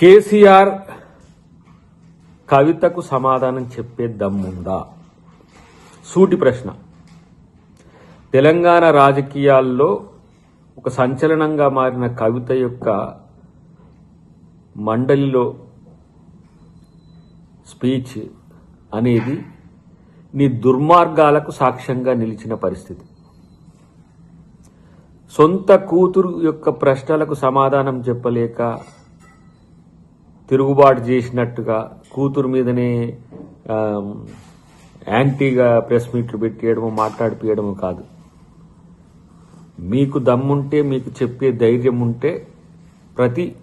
కేసీఆర్ కవితకు సమాధానం చెప్పే దమ్ముందా? సూటి ప్రశ్న. తెలంగాణ రాజకీయాల్లో ఒక సంచలనంగా మారిన కవిత యొక్క మండలిలో స్పీచ్ అనేది నీ దుర్మార్గాలకు సాక్ష్యంగా నిలిచిన పరిస్థితి. సొంత కూతురు యొక్క ప్రశ్నలకు సమాధానం చెప్పలేక తిరుగుబాటు చేసినట్టుగా కూతురు మీదనే యాంటీగా ప్రెస్ మీట్లు పెట్టేయడము మాట్లాడిపియడము కాదు. మీకు దమ్ముంటే మీకు చెప్పే ధైర్యం ఉంటే ప్రతి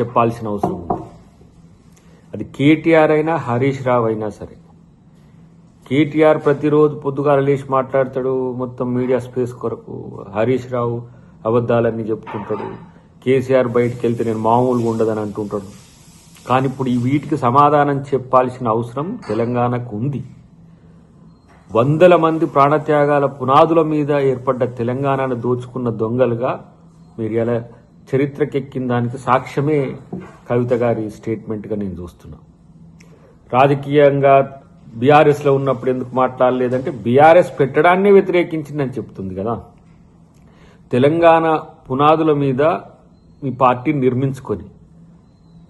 చెప్పాల్సిన అవసరం ఉంది. అది కేటీఆర్ అయినా హరీష్ రావు అయినా సరే. కేటీఆర్ ప్రతిరోజు పొద్దుగాల లేచి మాట్లాడతాడు మొత్తం మీడియా స్పేస్ కొరకు. హరీష్ రావు అబద్ధాలన్నీ చెప్పుకుంటాడు కేసీఆర్ బయటికి వెళ్తే నేను మామూలుగా ఉండదని అంటుంటాడు. కానీ ఇప్పుడు ఈ వీటికి సమాధానం చెప్పాల్సిన అవసరం తెలంగాణకు ఉంది. వందల మంది ప్రాణత్యాగాల పునాదుల మీద ఏర్పడ్డ తెలంగాణను దోచుకున్న దొంగలుగా మీరు ఎలా చరిత్రకెక్కిన దానికి సాక్ష్యమే కవిత గారి స్టేట్మెంట్గా నేను చూస్తున్నా. రాజకీయంగా బీఆర్ఎస్లో ఉన్నప్పుడు ఎందుకు మాట్లాడలేదంటే బీఆర్ఎస్ పెట్టడాన్నే వ్యతిరేకించిందని చెప్తుంది కదా. తెలంగాణ పునాదుల మీద మీ పార్టీని నిర్మించుకొని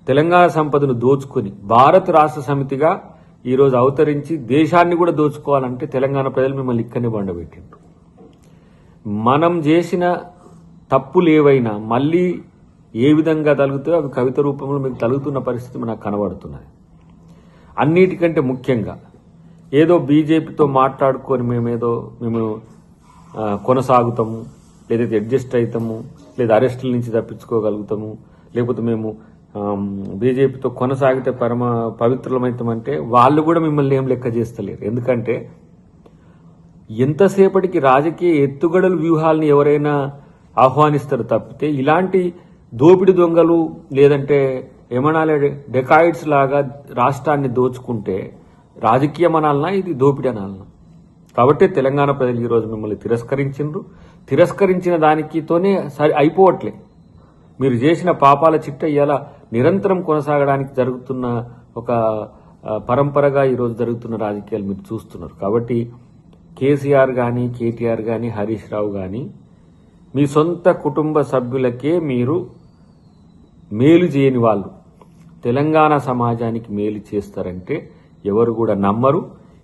తెలంగాణ సంపదను దోచుకొని భారత రాష్ట్ర సమితిగా ఈరోజు అవతరించి దేశాన్ని కూడా దోచుకోవాలంటే తెలంగాణ ప్రజలు మిమ్మల్ని ఇక్కడనే బండబెట్టిండ్రు మనం చేసిన తప్పులు ఏవైనా మళ్ళీ ఏ విధంగా తలుగుతాయో అవి కవిత రూపంలో మీకు తలుగుతున్న పరిస్థితి మనకు కనబడుతున్నది అన్నిటికంటే ముఖ్యంగా ఏదో బీజేపీతో మాట్లాడుకొని మేమేదో మేము కొనసాగుతాము లేదైతే అడ్జస్ట్ అవుతాము లేదా అరెస్టుల నుంచి తప్పించుకోగలుగుతాము. లేకపోతే మేము బీజేపీతో కొనసాగితే పరమ పవిత్రమవుతామంటే వాళ్ళు కూడా మిమ్మల్ని ఏం లెక్క చేస్తలేరు. ఎందుకంటే ఎంతసేపటికి రాజకీయ ఎత్తుగడలు వ్యూహాలను ఎవరైనా ఆహ్వానిస్తారు తప్పితే ఇలాంటి దోపిడి దొంగలు లేదంటే ఏమనాలే డెకాయిడ్స్ లాగా రాష్ట్రాన్ని దోచుకుంటే రాజకీయం అనాలనా ఇది దోపిడి అనాలనా? కాబట్టి తెలంగాణ ప్రజలు ఈరోజు మిమ్మల్ని తిరస్కరించిండ్రు. తిరస్కరించిన దానికితోనే సరి అయిపోవట్లే. మీరు చేసిన పాపాల చిట్ట ఇలా నిరంతరం కొనసాగడానికి జరుగుతున్న ఒక పరంపరగా ఈరోజు జరుగుతున్న రాజకీయాలు మీరు చూస్తున్నారు. కాబట్టి కేసీఆర్ కానీ కేటీఆర్ కానీ హరీష్ రావు కానీ మీ సొంత కుటుంబ సభ్యులకే మీరు మేలు చేయని వాళ్ళు. తెలంగాణ సమాజానికి మేలు చేస్తారంటే ఎవరు కూడా నమ్మరు.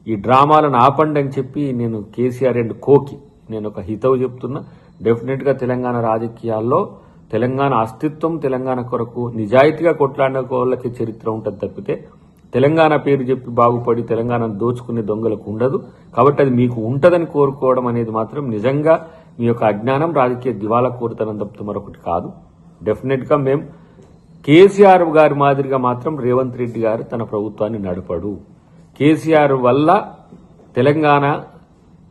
ఈ డ్రామాలను ఆపండి అని చెప్పి నేను కేసీఆర్ అండ్ కోకి నేను ఒక హితవు చెప్తున్నా. డెఫినెట్గా తెలంగాణ రాజకీయాల్లో తెలంగాణ అస్తిత్వం తెలంగాణ కొరకు నిజాయితీగా కొట్లాడిన వాళ్ళకి చరిత్ర ఉంటుంది తప్పితే తెలంగాణ పేరు చెప్పి బాగుపడి తెలంగాణను దోచుకునే దొంగలకు ఉండదు. కాబట్టి అది మీకు ఉంటుందని కోరుకోవడం అనేది మాత్రం నిజంగా మీ యొక్క అజ్ఞానం రాజకీయ దివాలా కోరుతనం తప్పితే మరొకటి కాదు. డెఫినెట్గా మేము కేసీఆర్ గారి మాదిరిగా మాత్రం రేవంత్ రెడ్డి గారు తన ప్రభుత్వాన్ని నడపడు. కేసీఆర్ వల్ల తెలంగాణ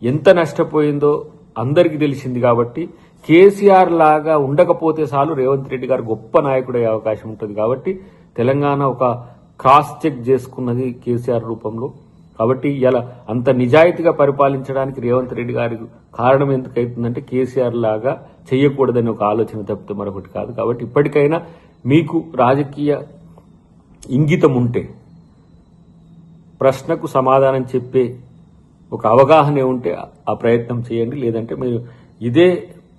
ఎంత నష్టపోయిందో అందరికీ తెలిసింది కాబట్టి కేసీఆర్ లాగా ఉండకపోతే చాలు రేవంత్ రెడ్డి గారు గొప్ప నాయకుడయ్యే అవకాశం ఉంటుంది కాబట్టి తెలంగాణ ఒక క్రాస్ చెక్ చేసుకున్నది కేసీఆర్ రూపంలో. కాబట్టి ఇలా అంత నిజాయితీగా పరిపాలించడానికి రేవంత్ రెడ్డి గారి కారణం ఎందుకైతుందంటే కేసీఆర్ లాగా చేయకూడదని ఒక ఆలోచన తప్పితే మరొకటి కాదు. కాబట్టి ఇప్పటికైనా మీకు రాజకీయ ఇంగితం ఉంటే ప్రశ్నకు సమాధానం చెప్పే ఒక అవగాహన ఉంటే ఆ ప్రయత్నం చేయండి. లేదంటే మీరు ఇదే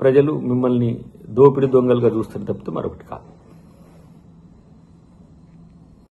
ప్రజలు మిమ్మల్ని దోపిడి దొంగలుగా చూస్తారు తప్పితే మరొకటి కాదు.